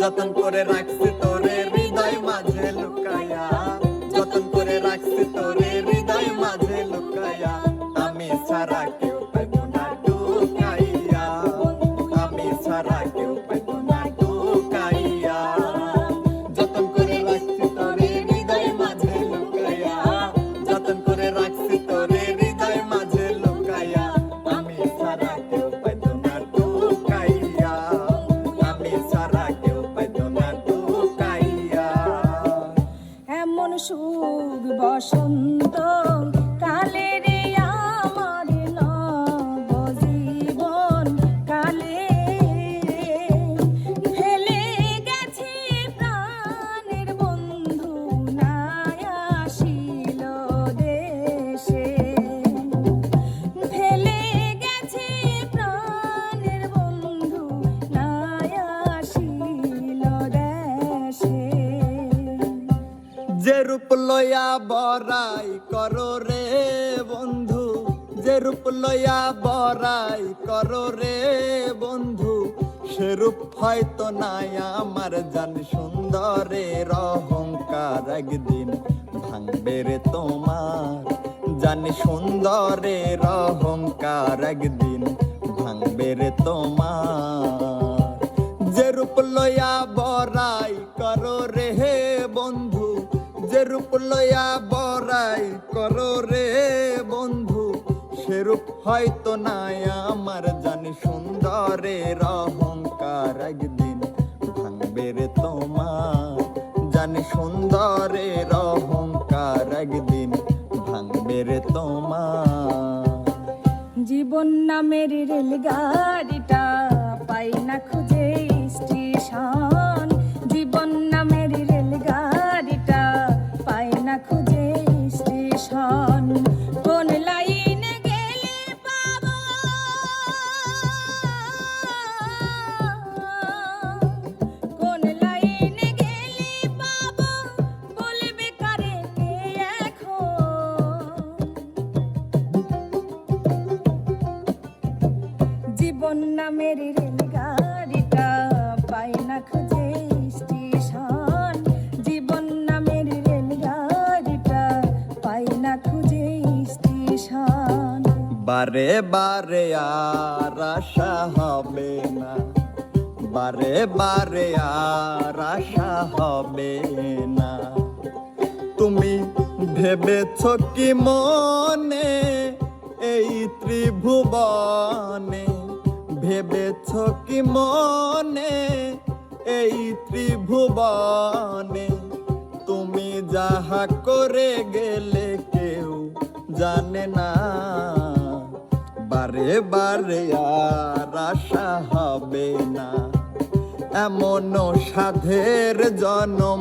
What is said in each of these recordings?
যতন করে রাখছি তোরে, হৃদয় মাঝে লুকায়া। যতন করে রাখছি তোরে, হৃদয় মাঝে লুকায়া। আমি ছাড়া বরাই করো রে বন্ধু, যে রূপ লয়া বরাই করো রে বন্ধু, সে রূপ হয়তো নাই আমার জান সুন্দরের অহংকার একদিন ভাঙবে রে তোমার। জানি সুন্দরের অহংকার একদিন ভাঙবে রে তোমার। যে রূপ লয়া বরাই হয়তো নাই আমার জানি সুন্দরের অহংকার একদিন ভাঙবে রে তোমার। জানি সুন্দরের অহংকার একদিন ভাঙবে রে তোমার। জীবন নামের রেলগাড়িটা বারে বারে আর আশা হবে না। বারে বারে আর আশা হবে না। তুমি ভেবেছ কি মনে? এই ত্রিভুবনে। ভেবেছ কি মনে? এই ত্রিভুবনে। তুমি যাহা করে গেলে কেউ জানে না বারে, আর আশা হবে না। এমন সাধের জনম,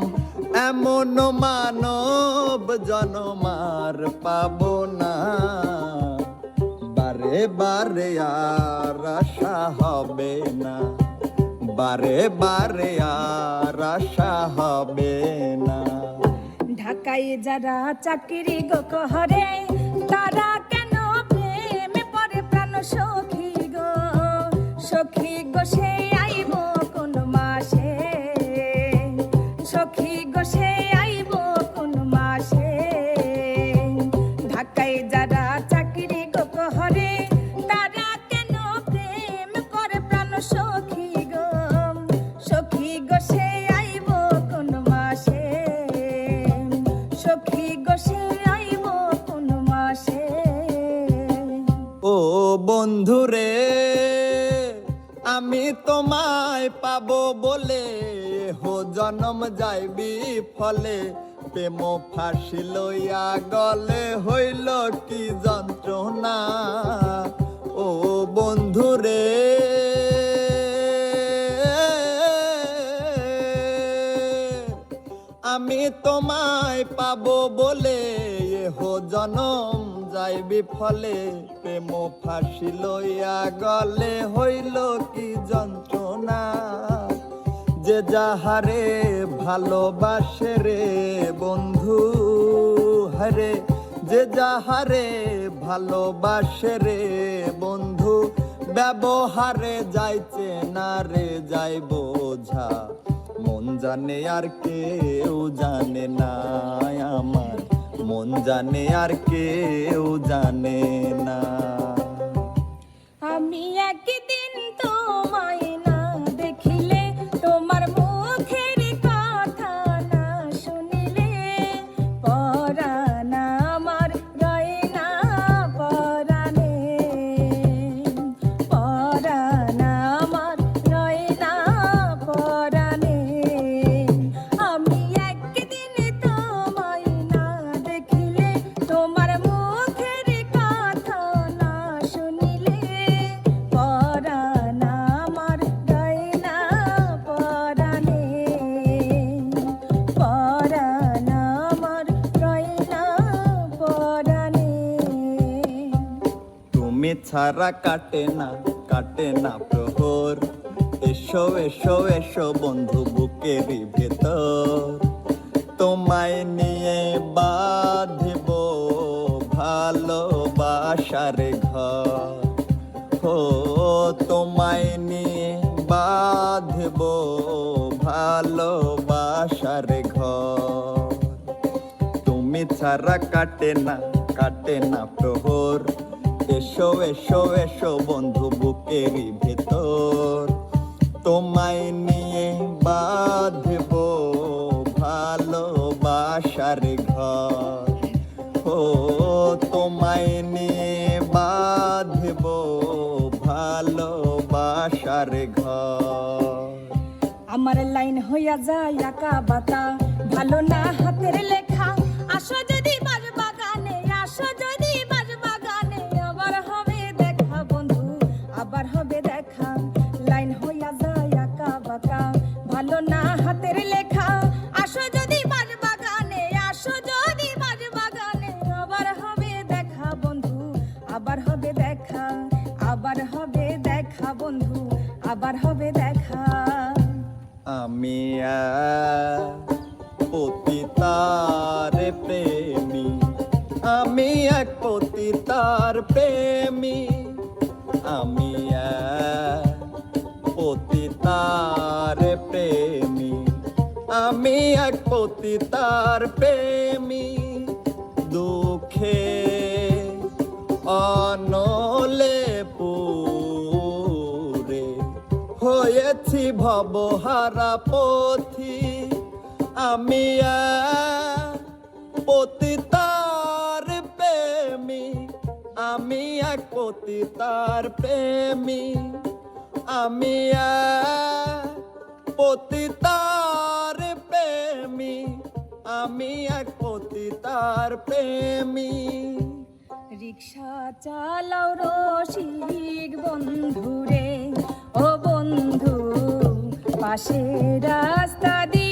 এমন মানব জনমার পাব না। বারে বারে, আর আশা হবে না। বারে বারে, আর আশা হবে না। ঢাকায় যারা চাকরি গো কহরে, তারা সখী গো? সখী গো সে আইব কোন মাসে? সখী গো সে বন্ধুরে, আমি তোমায় পাবো বলে হো জনম যাইবি ফলে। প্রেম ফাঁসি লইয়া গলে হইল কি যন্ত্রণা। ও বন্ধুরে আমি তোমায় পাবো বলে হো জনম যাইবি ফলে প্রেম ফাঁসি লইয়া গলে হইল কি যন্ত্রণা? যে যাহারে ভালোবাসে রে বন্ধু, হরে, যে যাহারে ভালোবাসে রে বন্ধু, ব্যবহারে যাইছে না রে যাই বোঝা মন জানে আর কেউ জানে না আমার। মন জানে আর কেউ জানে না। ছাড়া কাটে না কাটে না প্রহর। এসো এসো এসো বন্ধু বুকেরই ভেতর। তোমায় নিয়ে বাঁধব ভালোবাসার ঘর। হো, তোমায় নিয়ে বাঁধব ভালোবাসার ঘর। তুমি ছাড়া কাটে না কাটে না প্রহর। এসো এসো এসো বন্ধু বুকেরই ভেতর। তোমায় নিয়ে বাঁধব ভালোবাসার ঘর। ও, তোমায় নিয়ে বাঁধব ভালোবাসার ঘর। আমার লাইন হইয়া যায় একা বাতা ভালো না দেখা বন্ধু, আবার হবে দেখা। আমি পতিতার প্রেমী, আমি এক পতিতার প্রেমী। আমি পতিতার প্রেমী, আমি এক পতিতার প্রেমী। দুঃখে ভবহারা পথি আমি পতিতার প্রেমী। আমি এক পতিতার প্রেমী। আমি পতিতার প্রেমী। আমি এক পতিতার প্রেমী। রিক্সা চালাও রসিক বন্ধু রে ও বন্ধু পাশে রাস্তা দিয়া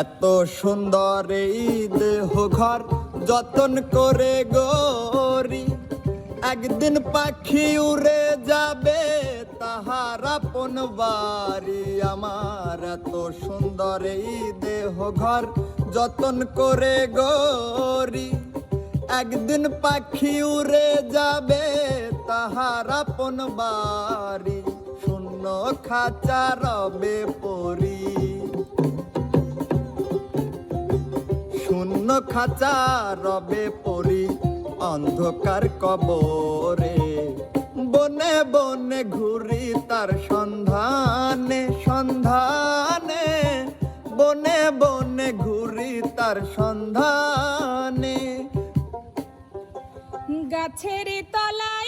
এত সুন্দর এই দেহ ঘর যতন করে গরি। একদিন পাখি উড়ে যাবে তাহার আপন বাড়ি। আমার এত সুন্দর এই দেহ ঘর যতন করে গরি। একদিন পাখি উড়ে যাবে তাহার আপন বাড়ি। শূন্য খাঁচা রবে পরি। খাঁচা রবে পরি অন্ধকার কবরে। বনে বনে ঘুরি তার সন্ধানে সন্ধানে। বনে বনে ঘুরি তার সন্ধানে। গাছের তলা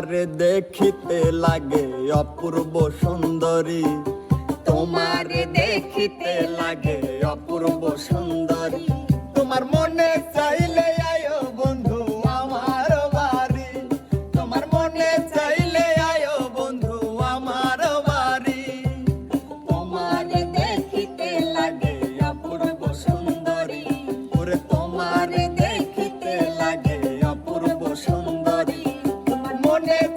তোমারে দেখিতে লাগে অপূর্ব সুন্দরী। তোমার দেখিতে লাগে অপূর্ব সুন্দর। கொண்டே